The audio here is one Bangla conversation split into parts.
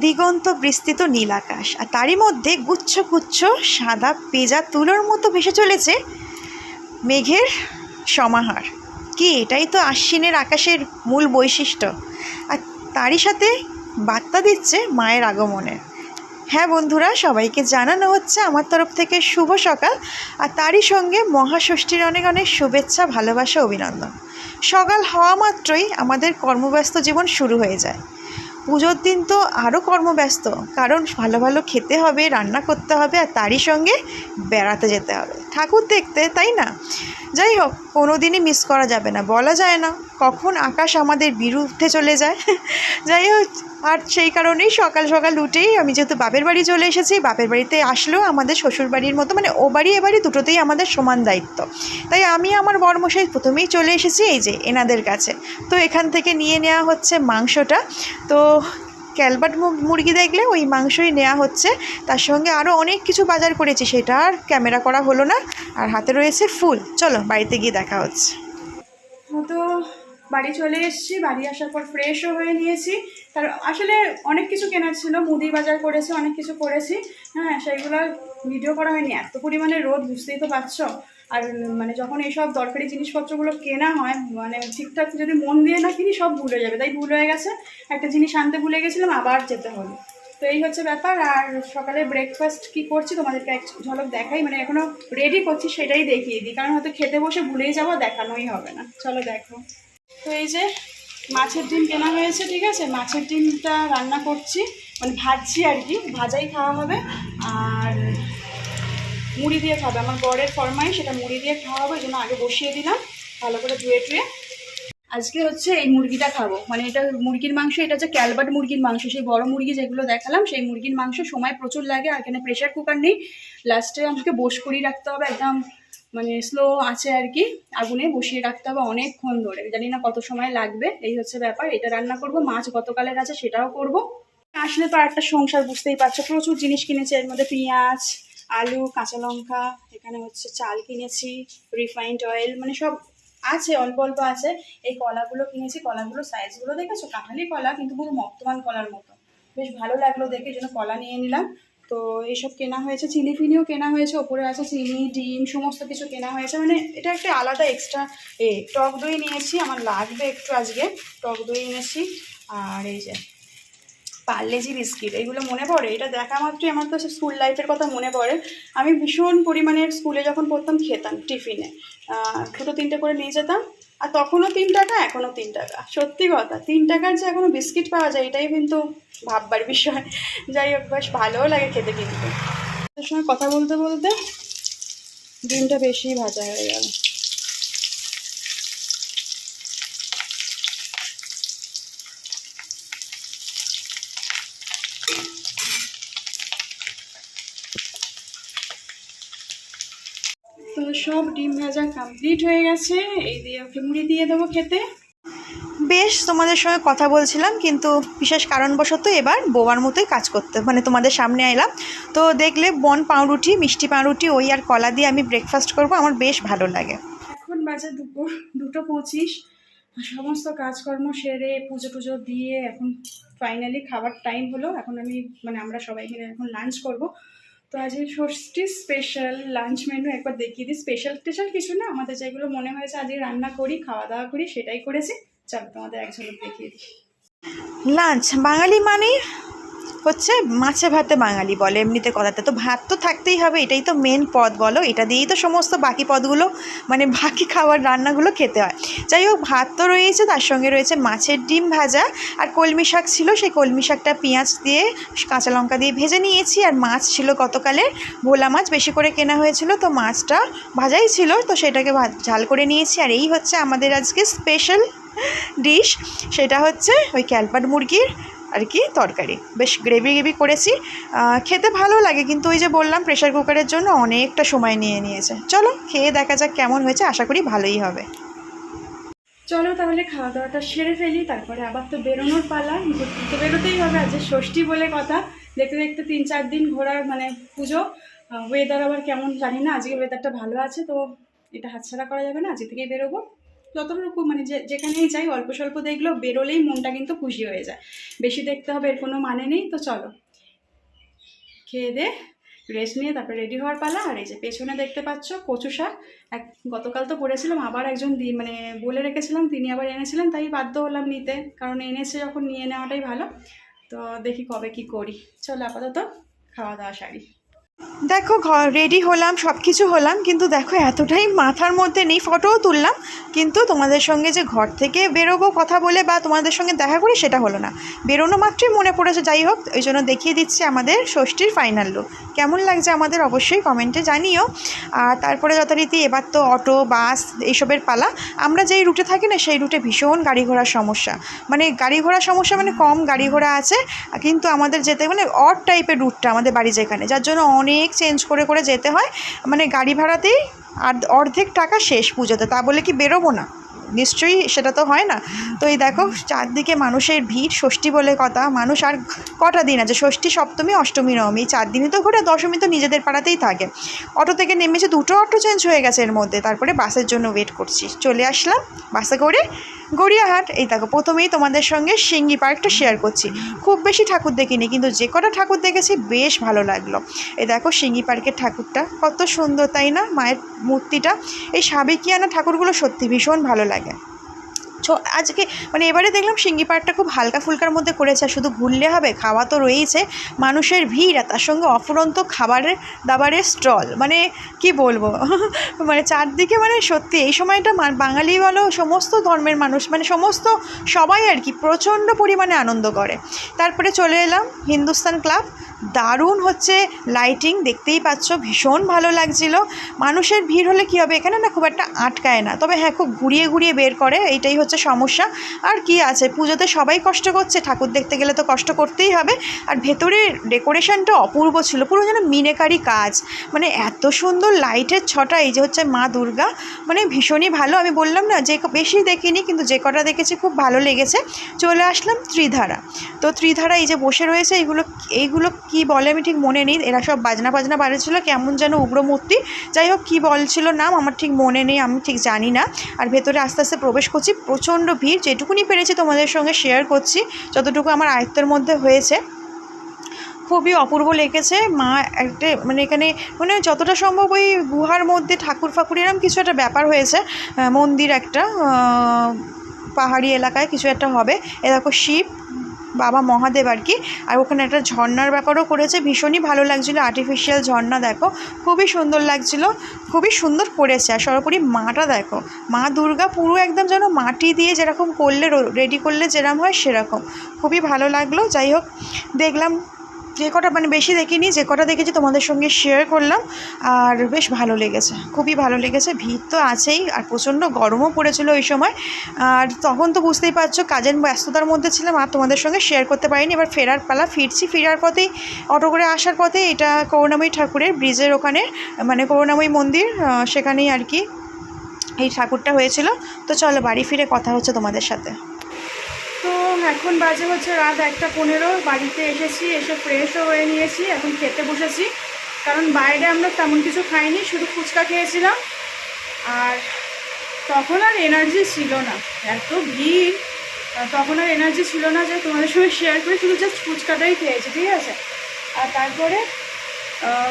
দিগন্ত বিস্তৃত নীল আকাশ, আর তারই মধ্যে গুচ্ছ গুচ্ছ সাদা পেজা তুলোর মতো ভেসে চলেছে মেঘের সমাহার। কি, এটাই তো আশ্বিনের আকাশের মূল বৈশিষ্ট্য। আর তারই সাথে বার্তা দিচ্ছে মায়ের আগমনের। হ্যাঁ বন্ধুরা, সবাইকে জানানো হচ্ছে আমার তরফ থেকে শুভ সকাল, আর তারই সঙ্গে মহাষষ্ঠীর অনেক অনেক শুভেচ্ছা, ভালোবাসা, অভিনন্দন। সকাল হওয়া মাত্রই আমাদের কর্মব্যস্ত জীবন শুরু হয়ে যায়। পুজোর দিন তো আরও কর্মব্যস্ত। কারণ ভালো ভালো খেতে হবে, রান্না করতে হবে আর তারই সঙ্গে বেড়াতে যেতে হবে। ঠাকুর দেখতে, তাই না? যাই হোক কোনো দিনই মিস করা যাবে না, বলা যায় না। কখন আকাশ আমাদের বিরুদ্ধে চলে যায়? যাই হোক, আর সেই কারণেই সকাল সকাল উঠেই আমি যেহেতু বাপের বাড়ি চলে এসেছি, বাপের বাড়িতে আসলেও আমাদের শ্বশুর বাড়ির মতো মানে ও বাড়ি এ বাড়ি দুটোতেই আমাদের সমান দায়িত্ব। তাই আমি আমার বরমশাই প্রথমেই চলে এসেছি এই যে এনাদের কাছে। তো এখান থেকে নিয়ে নেওয়া হচ্ছে মাংসটা। তো ক্যালবাট মুরগি দেখলে ওই মাংসই নেওয়া হচ্ছে। তার সঙ্গে আরও অনেক কিছু বাজার করেছি, সেটা আর ক্যামেরা করা হলো না। আর হাতে রয়েছে ফুল। চলো বাড়িতে গিয়ে দেখা হচ্ছে। তো বাড়ি চলে এসেছি, বাড়ি আসার পর ফ্রেশও হয়ে নিয়েছি। তার আসলে অনেক কিছু কেনার ছিল, মুদি বাজার করেছি, অনেক কিছু করেছি। হ্যাঁ সেইগুলো ভিডিও করা হয়নি। এত পরিমাণে রোদ, বুঝতেই তো পারছ। আর মানে যখন এইসব দরকারি জিনিসপত্রগুলো কেনা হয় মানে ঠিকঠাক যদি মন দিয়ে না কিনি, সব ভুলে যাবে। তাই ভুল হয়ে গেছে। একটা জিনিস আনতে ভুলে গেছিলাম, আবার যেতে হলো তো এই হচ্ছে ব্যাপার। আর সকালে ব্রেকফাস্ট কি করছি, তোমাদেরকে এক ঝলক দেখাই। মানে এখনও রেডি করছি, সেটাই দেখিয়ে দিই। কারণ হয়তো খেতে বসে ভুলেই যাব দেখানোই হবে না। চলো দেখো। তো এই যে মাছের ডিম কেনা হয়েছে, ঠিক আছে? মাছের ডিমটা রান্না করছি। মানে ভাজছি আর কি, ভাজাই খাওয়া হবে। আর মুড়ি দিয়ে খাবে। আমার বরের ফরমাই সেটা মুড়ি দিয়ে খাওয়া হবে জন্য আগে বসিয়ে দিলাম। ভালো করে ধুয়ে টুয়ে আজকে হচ্ছে এই মুরগিটা খাব। মানে এটা মুরগির মাংস, এটা হচ্ছে ক্যালবাট মুরগির মাংস। সেই বড় মুরগি যেগুলো দেখালাম, সেই মুরগির মাংস সময় প্রচুর লাগে, আর এখানে প্রেশার কুকার নেই। লাস্টে আমাকে বস করিয়ে রাখতে হবে, একদম মানে স্লো আছে আর কি। আগুনে বসিয়ে রাখতে হবে অনেকক্ষণ ধরে। জানি না কত সময় লাগবে, এই হচ্ছে ব্যাপার। এটা রান্না করব, মাছ গতকালের আছে, সেটাও করব। আসলে তো একটা সংসার, বুঝতেই পারছ, প্রচুর জিনিস কিনেছি। এর মধ্যে পেঁয়াজ, আলু, কাঁচা লঙ্কা, এখানে হচ্ছে চাল কিনেছি রিফাইন্ড অয়েল মানে সব আছে, অল্প অল্প আছে। এই কলাগুলো কিনেছি, কলাগুলো সাইজগুলো দেখেছ? কাঁঠালি কলা, কিন্তু পুরো মর্তমান কলার মতো। বেশ ভালো লাগল দেখে জন্য কলা নিয়ে নিলাম। তো এইসব কেনা হয়েছে, চিনি ফিনিও কেনা হয়েছে, ওপরে আছে চিনি, ডিম, সমস্ত কিছু কেনা হয়েছে। মানে এটা একটা আলাদা এক্সট্রা এ, টক দই নিয়েছি, আমার লাগবে একটু আজকে, টক দই এনেছি। আর এই যে পার্লেজি বিস্কিট এইগুলো মনে পড়ে? এটা দেখা মাত্রই আমার তো স্কুল লাইফের কথা মনে পড়ে। আমি ভীষণ পরিমাণে স্কুলে যখন পড়তাম, খেতাম টিফিনে দুটো তিনটে করে নিয়ে যেতাম, আর তখনও তিন টাকা, এখনও তিন টাকা। সত্যি কথা, তিন টাকার যে এখনও বিস্কিট পাওয়া যায়, এটাই কিন্তু ভাববার বিষয়। যাই হোক, বেশ ভালোও লাগে খেতে কিন্তু। সঙ্গে কথা বলতে বলতে ডিমটা বেশি ভাজা হয়ে গেল। সব ডিম ভাজা কমপ্লিট হয়ে গেছে। এই দিয়ে ওকে মুড়ি দিয়ে দেবো খেতে। বেশ তোমাদের সঙ্গে কথা বলছিলাম কিন্তু বিশেষ কারণবশত এবার বোবার মতোই কাজ করতে মানে তোমাদের সামনে এলাম তো দেখলে বন পাউরুটি মিষ্টি পাউরুটি ওই আর কলা দিয়ে আমি ব্রেকফাস্ট করব আমার বেশ ভালো লাগে। এখন বাজে দুপুর দুটো পঁচিশ। সমস্ত কাজকর্ম সেরে পুজো টুজো দিয়ে এখন ফাইনালি খাবার টাইম হলো। এখন আমি মানে আমরা সবাই মিলে এখন লাঞ্চ করব। তো আজকে ষষ্ঠী স্পেশাল লাঞ্চ মেনু একবার দেখিয়ে দিই। স্পেশাল স্পেশাল কিছু না, আমাদের যেগুলো মনে হয়েছে আজকে রান্না করি, খাওয়া দাওয়া করি, সেটাই করেছি। চলো তোমাদের এক ঝলক দেখিয়ে দিই। লাঞ্চ বাঙালি মানে হচ্ছে মাছে ভাতে বাঙালি বলে, এমনিতে কথাতে তো ভাত তো থাকতেই হবে, এটাই তো মেন পদ বলো। এটা দিয়েই তো সমস্ত বাকি পদগুলো মানে বাকি খাবার রান্নাগুলো খেতে হয়। যাই হোক, ভাত তো রয়েছে, তার সঙ্গে রয়েছে মাছের ডিম ভাজা। আর কলমি শাক ছিল, সেই কলমি শাকটা পেঁয়াজ দিয়ে, কাঁচা লঙ্কা দিয়ে ভেজে নিয়েছি। আর মাছ ছিল গতকালের, ভোলা মাছ বেশি করে কেনা হয়েছিল, তো মাছটা ভাজাই ছিল, তো সেটাকে ঝাল করে নিয়েছি। আর এই হচ্ছে আমাদের আজকে স্পেশাল ডিশ সেটা হচ্ছে ওই ক্যালপাট মুরগির আর কি, তরকারি। বেশ গ্রেভি গ্রেভি করেছি। খেতে ভালো লাগে, কিন্তু ওই যে বললাম প্রেশার কুকারের জন্য অনেকটা সময় নিয়ে নিয়েছে। চলো, খেয়ে দেখা যাক কেমন হয়েছে, আশা করি ভালোই হবে। চলো তাহলে খাওয়া দাওয়াটা সেরে ফেলি, তারপরে আবার তো বেরোনোর পালা। ঘুরতে তো বেরোতেই হবে আজ ষষ্ঠী বলে কথা। দেখতে দেখতে তিন চার দিন ঘোরার মানে পুজো। ওয়েদার আবার কেমন জানি না, আজকে ওয়েদারটা ভালো আছে, তো এটা হাতছাড়া করা যাবে না, আজকে থেকেই বেরোবো। যতটুকু মানে যে যেখানেই যাই, অল্প স্বল্প দেখলেও বেরোলেই মনটা কিন্তু খুশি হয়ে যায়। বেশি দেখতে হবে এর কোনো মানে নেই, তো চলো। খেয়ে দে রেস্ট নিয়ে, তারপরে রেডি হওয়ার পালা, আর এই যে পেছনে দেখতে পাচ্ছ কচু শাক। এক গতকাল তো করেছিলাম আবার একজন দি মানে বলে রেখেছিলাম, তিনি আবার এনেছিলেন, তাই বাধ্য হলাম নিতে। কারণ এনেছে যখন, নিয়ে নেওয়াটাই ভালো। তো দেখি কবে কি করি। চলো আপাতত খাওয়া দাওয়া সারি। দেখো ঘর রেডি হলাম সব কিছু হলাম, কিন্তু দেখো, এতটাই মাথার মধ্যে নেই ফটোও তুললাম, কিন্তু তোমাদের সঙ্গে যে ঘর থেকে বেরোবো কথা বলে বা তোমাদের সঙ্গে দেখা করি সেটা হলো না। বেরোনো মাত্রই মনে পড়েছে, যাই হোক, ওই জন্য দেখিয়ে দিচ্ছি আমাদের ষষ্ঠীর ফাইনাল লুক কেমন লাগছে আমাদের অবশ্যই কমেন্টে জানিও। আর তারপরে যথারীতি এবার তো অটো, বাস, এইসবের পালা। আমরা যেই রুটে থাকি না, সেই রুটে ভীষণ গাড়ি ঘোড়ার সমস্যা। মানে গাড়ি ঘোড়ার সমস্যা মানে কম গাড়ি ঘোড়া আছে, কিন্তু আমাদের যেতে মানে অড টাইপের রুটটা আমাদের বাড়ি যেখানে, যার জন্য অনেক চেঞ্জ করে করে যেতে হয় মানে গাড়ি ভাড়াতেই আর অর্ধেক টাকা শেষ পুজোতে, তা বলে কি বেরোবো না? নিশ্চয়ই সেটা তো হয় না। তো এই দেখো, চারদিকে মানুষের ভিড়, ষষ্ঠী বলে কথা, মানুষ আর কটা দিন আছে? ষষ্ঠী, সপ্তমী, অষ্টমী, নবমী চার দিনই তো ঘুরে, দশমী তো নিজেদের পাড়াতেই থাকে। অটো থেকে নেমেছে দুটো অটো চেঞ্জ হয়ে গেছে এর মধ্যে, তারপরে বাসের জন্য ওয়েট করছি। চলে আসলাম, বাসে করে গড়িয়াহাট, এই দেখো, প্রথমেই তোমাদের সঙ্গে সিঙ্গি পার্কটা শেয়ার করছি। খুব বেশি ঠাকুর দেখিনি, কিন্তু যে কটা ঠাকুর দেখেছি বেশ ভালো লাগল। এই দেখো, সিঙ্গি পার্কের ঠাকুরটা, কত সুন্দর, তাই না? মায়ের মূর্তিটা। এই সাবেকিয়ানা ঠাকুরগুলো সত্যি ভীষণ ভালো লাগে। আজকে মানে এবারে দেখলাম সিঙ্গি পার্কটা খুব হালকা ফুলকার মধ্যে করেছে শুধু ঘুরলে হবে, খাওয়া তো রয়েইছে। মানুষের ভিড়, আর তার সঙ্গে অফুরন্ত খাবারের, দাবারের স্টল। মানে কি বলব? মানে চারদিকে মানে সত্যি, এই সময়টা বাঙালি বলো, সমস্ত ধর্মের মানুষ মানে সমস্ত সবাই আর কি প্রচণ্ড পরিমাণে আনন্দ করে। তারপরে চলে এলাম হিন্দুস্তান ক্লাব। দারুণ হচ্ছে লাইটিং দেখতেই পাচ্ছ, ভীষণ ভালো লাগছিল। মানুষের ভিড় হলে কী হবে? এখানে না খুব একটা আটকায় না। তবে হ্যাঁ খুব ঘুরিয়ে ঘুরিয়ে বের করে, এইটাই হচ্ছে সমস্যা। আর কি আছে? পুজোতে সবাই কষ্ট করছে, ঠাকুর দেখতে গেলে তো কষ্ট করতেই হবে। আর ভেতরে ডেকোরেশনটা অপূর্ব ছিল, পুরো যেন মিনেকারি কাজ। মানে এত সুন্দর লাইটের ছটা, এই যে হচ্ছে মা দুর্গা মানে ভীষণই ভালো। আমি বললাম না, যে বেশি দেখিনি, কিন্তু যে কটা দেখেছি খুব ভালো লেগেছে। চলে আসলাম ত্রিধারা। তো ত্রিধারা এই যে বসে রয়েছে এইগুলো এইগুলো কি বলে আমি ঠিক মনে নেই। এরা সব বাজনা বাজনা বাড়িয়েছিল কেমন যেন উগ্রমূর্তি। যাই হোক, কী বলছিল নাম আমার ঠিক মনে নেই, আমি ঠিক জানি না। আর ভেতরে আস্তে আস্তে প্রবেশ করছি, প্রচণ্ড ভিড়, যেটুকুনি পেরেছি তোমাদের সঙ্গে শেয়ার করছি, যতটুকু আমার আয়ত্তের মধ্যে হয়েছে। খুবই অপূর্ব লেগেছে, মা একটা মানে এখানে মানে যতটা সম্ভব ওই গুহার মধ্যে ঠাকুর ফাকুর এরম কিছু একটা ব্যাপার হয়েছে। মন্দির একটা পাহাড়ি এলাকায় কিছু একটা হবে। এ দেখো শিব বাবা মহাদেব আর কি। আর ওখানে একটা ঝর্নার ব্যাপারও করেছে, ভীষণই ভালো লাগছিল। আর্টিফিশিয়াল ঝর্ণা দেখো, খুবই সুন্দর লাগছিল, খুবই সুন্দর করেছে। আর সর্বোপরি মাটা দেখো, মা দুর্গা পুরো একদম যেন মাটি দিয়ে যেরকম করলে রেডি করলে যেরকম হয় সেরকম। খুবই ভালো লাগল, যাই হোক, দেখলাম যে কটা মানে বেশি দেখিনি, যে কটা দেখেছি তোমাদের সঙ্গে শেয়ার করলাম, আর বেশ ভালো লেগেছে, খুবই ভালো লেগেছে, ভিড় তো আছেই, আর প্রচণ্ড গরমও পড়েছিল ওই সময়, আর তখন তো বুঝতেই পারছ কাজের ব্যস্ততার মধ্যে ছিলাম, আর তোমাদের সঙ্গে শেয়ার করতে পারিনি, এবার ফেরার পালা, ফিরছি, ফেরার পথেই, অটো করে আসার পথে এটা করুণাময়ী ঠাকুরের ব্রিজের ওখানে মানে করুণাময়ী মন্দির সেখানেই আর কি, এই ঠাকুরটা হয়েছিল, তো চলো বাড়ি ফিরে কথা হচ্ছে তোমাদের সাথে। এখন বাজে হচ্ছে রাত একটা পনেরো। বাড়িতে এসেছি, এসে ফ্রেশও হয়ে নিয়েছি, এখন খেতে বসেছি। কারণ বাইরে আমরা তেমন কিছু খাইনি, শুধু ফুচকা খেয়েছিলাম। আর তখন আর এনার্জি ছিল না, এত ভিড়। তখন আর এনার্জি ছিল না যে তোমাদের সঙ্গে শেয়ার করে, শুধু জাস্ট ফুচকাটাই খেয়েছি, ঠিক আছে? আর তারপরে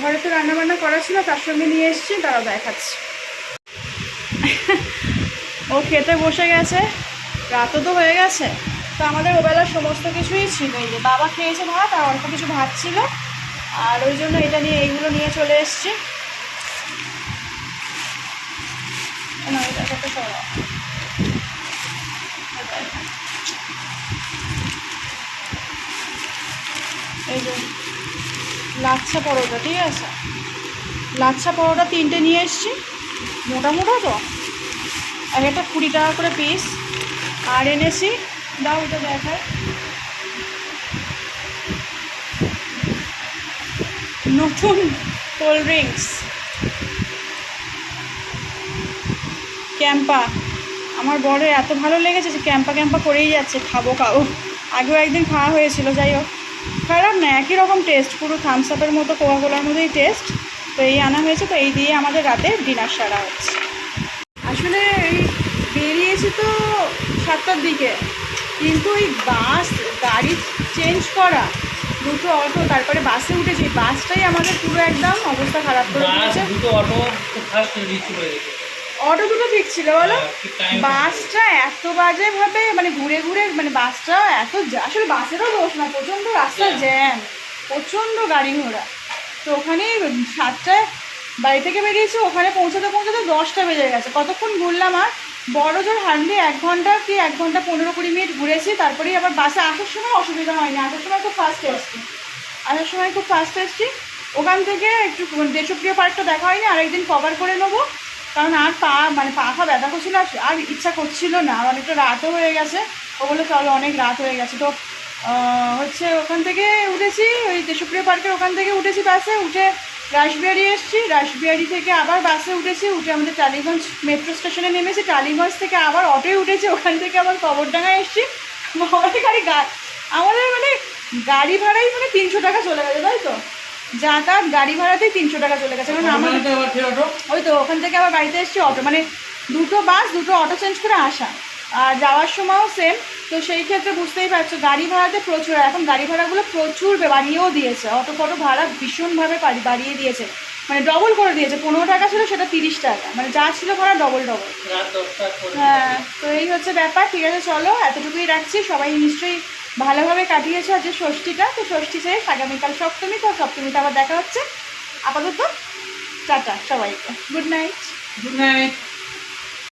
ঘরে তো রান্নাবান্না করা ছিল, তার সঙ্গে নিয়ে এসেছি তারা দেখাচ্ছি। ও খেতে বসে গেছে, রাতও তো হয়ে গেছে। তো আমাদের ওবেলার সমস্ত কিছুই ছিল। এই যে বাবা খেয়েছে ভাত আর অল্প কিছু ভাত ছিল। আর ওই জন্য এটা নিয়ে এইগুলো নিয়ে চলে এসছি। এই যে লাচ্ছা পরোটা, ঠিক আছে? লাচ্ছা পরোটা তিনটে নিয়ে এসছি। মোটা তো? এক একটা কুড়ি টাকা করে পিস আর এনেছি দাও এটা দেখায়। নতুন কোল্ড ড্রিঙ্কস। ক্যাম্পা, আমার বড় এত ভালো লেগেছে যে ক্যাম্পা ক্যাম্পা করেই যাচ্ছে, খাব খাব আগেও একদিন খাওয়া হয়েছিল, যাই হোক। খারাপ না, একই রকম টেস্ট পুরো থামস আপের মতো কোকা কোলার মতোই টেস্ট তো এই আনা হয়েছে, তো এই দিয়ে আমাদের রাতে ডিনার সারা হচ্ছে। আসলে এই বেরিয়েছি তো সাতটার দিকে। কিন্তু ওই বাস গাড়ি চেঞ্জ করা দুটো অটো তারপরে বাসে উঠেছি বাসটাই আমাদের পুরো একদম অবস্থা খারাপ করে দিয়েছে। দুটো অটো দুটো ঠিক ছিল বলো? হ্যাঁ, বাসটা এত বাজে ভাবে মানে ঘুরে ঘুরে মানে বাসটা এত আসলে বাসেরও দোষ না প্রচণ্ড রাস্তা জ্যাম প্রচণ্ড গাড়ি ঘোড়া। তো ওখানে সাতটায় বাড়ি থেকে বেরিয়েছি ওখানে পৌঁছাতে পৌঁছাতে দশটা বেজে গেছে। কতক্ষণ ঘুরলাম আর? বড় জোর হার্ডলি এক ঘণ্টা কি এক ঘণ্টা পনেরো কুড়ি মিনিট ঘুরেছি, তারপরেই আবার বাসে আসার সময় অসুবিধা হয়নি। আসার সময় খুব ফাস্ট এসছি। আসার সময় খুব ফাস্ট এসছি। ওখান থেকে একটু দেশপ্রিয় পার্কটা দেখা হয়নি আর একদিন কভার করে নেব। কারণ আর পা মানে পা ফা ব্যথা করছিল, আর ইচ্ছা করছিল না। আর অনেকটা রাতও হয়ে গেছে। ও বলে চলো, অনেক রাত হয়ে গেছে। তো হচ্ছে ওখান থেকে উঠেছি, ওই দেশপ্রিয় পার্কের ওখান থেকে উঠেছি বাসে। উঠে রাসবিহারি এসেছি রাসবিহারি থেকে আবার বাসে উঠেছি উঠে আমাদের টালিগঞ্জ মেট্রো স্টেশনে নেমেছি টালিগঞ্জ থেকে আবার অটোয় উঠেছি ওখান থেকে আবার কবরডাঙ্গায় এসেছি। আমাদের গাড়ি আমাদের মানে গাড়ি ভাড়াই মানে তিনশো টাকা চলে গেছে তাই তো? যাতায়াত গাড়ি ভাড়াতেই তিনশো টাকা চলে গেছে। কারণ অটো? ওই তো ওখান থেকে আবার বাড়িতে এসেছি অটো মানে দুটো বাস দুটো অটো চেঞ্জ করে আসা। আর যাওয়ার সময়ও সেম তো সেই ক্ষেত্রে বুঝতেই পারছ, গাড়ি ভাড়াতে প্রচুর এখন গাড়ি ভাড়াগুলো প্রচুর বাড়িয়েও দিয়েছে। অটো ফটো ভাড়া ভীষণভাবে বাড়িয়ে দিয়েছে। মানে ডবল করে দিয়েছে। পনেরো টাকা ছিল, সেটা তিরিশ টাকা। মানে যা ছিল ভাড়া ডবল ডবল হ্যাঁ তো এই হচ্ছে ব্যাপার। ঠিক আছে, চলো, এতটুকুই রাখছি। সবাই নিশ্চয়ই ভালোভাবে কাটিয়েছে আজকে ষষ্ঠীটা। তো ষষ্ঠী শেষ আগামীকাল সপ্তমী তো সপ্তমীতে আবার দেখা হচ্ছে। আপাতত, টাটা সবাইকে। Good night good night